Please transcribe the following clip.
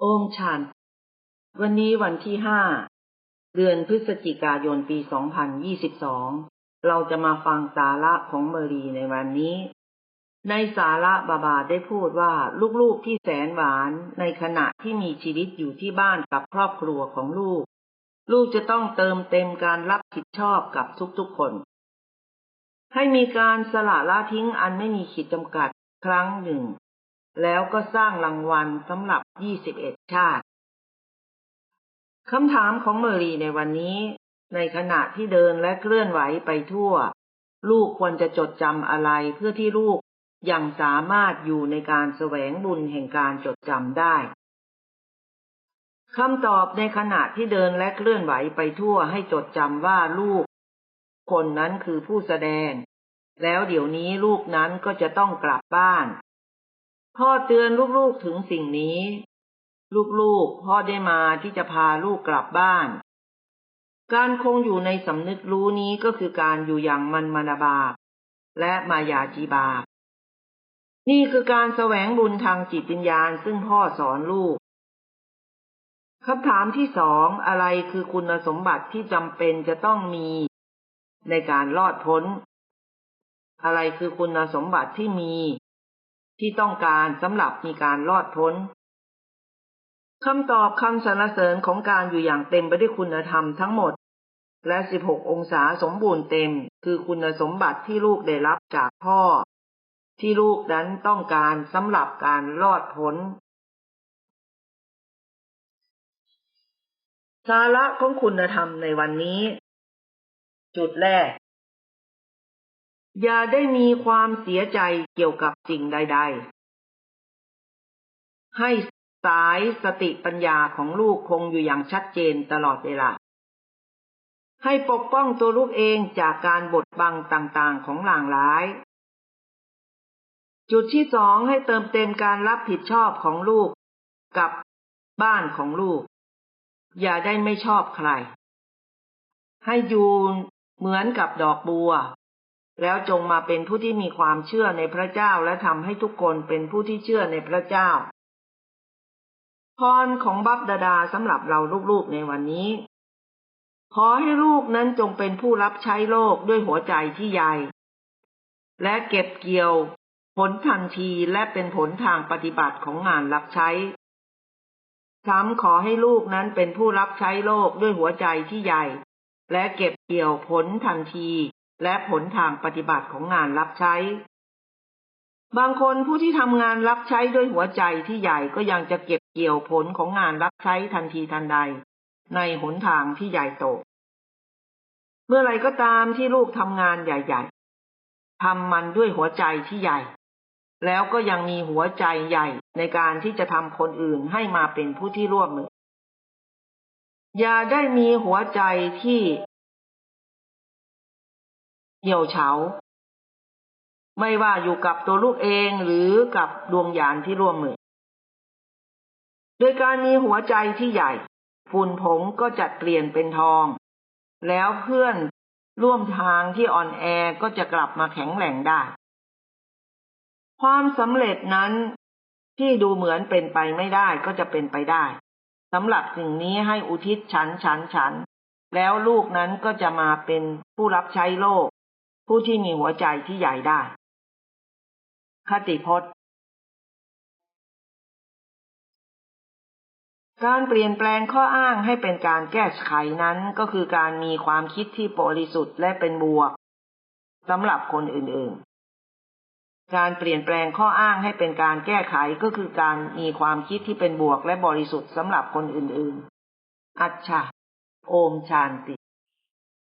โอมชัน วันนี้วันที่ห้า เดือนพฤศจิกายนปี 2022 เราจะมาฟังสาระของเมรีในวันนี้ ในสาระบาบาได้พูดว่าลูกๆที่แสนหวานในขณะที่มีชีวิตอยู่ที่บ้านกับครอบครัวของลูก ลูกจะต้องเติมเต็มการรับผิดชอบกับทุกๆคน ให้มีการสละละทิ้งอันไม่มีขีดจำกัดครั้งหนึ่ง แล้วก็สร้างรางวัลสำหรับ 21 ชาติ คำถามของเมอรีในวันนี้ ในขณะที่เดินและเคลื่อนไหวไปทั่ว ลูกควรจะจดจำอะไรเพื่อที่ลูกยังสามารถอยู่ในการแสวงบุญแห่งการจดจำได้คำตอบในขณะที่เดินและเคลื่อนไหวไปทั่วให้จดจำว่าลูก คนนั้นคือผู้แสดง แล้วเดี๋ยวนี้ลูกนั้นก็จะต้องกลับบ้าน พ่อเตือนลูกๆถึงสิ่งนี้ ลูกๆพ่อได้มาที่จะพาลูกกลับบ้าน การคงอยู่ในสำนึกรู้นี้ก็คือการอยู่อย่างมันมานาบาปและมายาจีบาปนี่คือการแสวงบุญทางจิตวิญญาณซึ่งพ่อสอนลูกคำถามที่สองอะไรคือคุณสมบัติที่จำเป็นจะต้องมีในการรอดพ้น อะไรคือคุณสมบัติที่มี ที่ต้องการสำหรับมีการรอดพ้นคำตอบคำสรรเสริญของการอยู่อย่างเต็มไปด้วยคุณธรรมทั้งหมด และ 16 องศาสมบูรณ์เต็ม คือคุณสมบัติที่ลูกได้รับจากพ่อ ที่ลูกนั้นต้องการสำหรับการรอดพ้นสาระของคุณธรรมในวันนี้ จุดแรก อย่าได้มีความเสียใจเกี่ยวกับสิ่งใด ๆ ให้สายสติปัญญาของลูกคงอยู่อย่างชัดเจนตลอดเวลา ให้ปกป้องตัวลูกเองจากการบดบังต่างๆของหลางร้าย จุดที่สองให้เติมเต็มการรับผิดชอบของลูกกับบ้านของลูก อย่าได้ไม่ชอบใคร ให้ยู่เหมือนกับดอกบัว แล้วจงมาเป็นผู้ที่มีความเชื่อในพระเจ้าและทำให้ทุกคนเป็นผู้ที่เชื่อในพระเจ้า พรของบัพดาดาสำหรับเราลูกๆในวันนี้ ขอให้ลูกนั้นจงเป็นผู้รับใช้โลกด้วยหัวใจที่ใหญ่ และเก็บเกี่ยว ผลทันทีและเป็นผลทางปฏิบัติของงานรับใช้ซ้ำขอให้ลูกนั้นเป็นผู้รับใช้โลกด้วยหัวใจที่ใหญ่ และเก็บเกี่ยวผลทันที และผลทางปฏิบัติของงานรับใช้ บางคนผู้ที่ทำงานรับใช้ด้วยหัวใจที่ใหญ่ก็ยังจะเก็บเกี่ยวผลของงานรับใช้ทันทีทันใด ในหนทางที่ใหญ่โต เมื่อไรก็ตามที่ลูกทำงานใหญ่ๆทำมันด้วยหัวใจที่ใหญ่ แล้วก็ยังมีหัวใจใหญ่ในการที่จะทำคนอื่นให้มาเป็นผู้ที่ร่วมมืออย่าได้มีหัวใจที่ เหี่ยวเฉา ไม่ว่าอยู่กับตัวลูกเองหรือกับดวงยานที่ร่วมมือ โดยการมีหัวใจที่ใหญ่ ฝุ่นผงก็จะเปลี่ยนเป็นทอง แล้วเพื่อนร่วมทางที่อ่อนแอก็จะกลับมาแข็งแรงได้ ความสำเร็จนั้นที่ดูเหมือนเป็นไปไม่ได้ก็จะเป็นไปได้สำหรับสิ่งนี้ให้อุทิศฉันฉันฉัน แล้วลูกนั้นก็จะมาเป็นผู้รับใช้โลก ผู้ที่มีหัวใจที่ใหญ่ได้ คติพจน์ การเปลี่ยนแปลงข้ออ้างให้เป็นการแก้ไขนั้นก็คือการมีความคิดที่บริสุทธิ์และเป็นบวกสำหรับคนอื่นๆ การเปลี่ยนแปลงข้ออ้างให้เป็นการแก้ไขก็คือการมีความคิดที่เป็นบวกและบริสุทธิ์สำหรับคนอื่นๆ อัจฉาโอมชานติ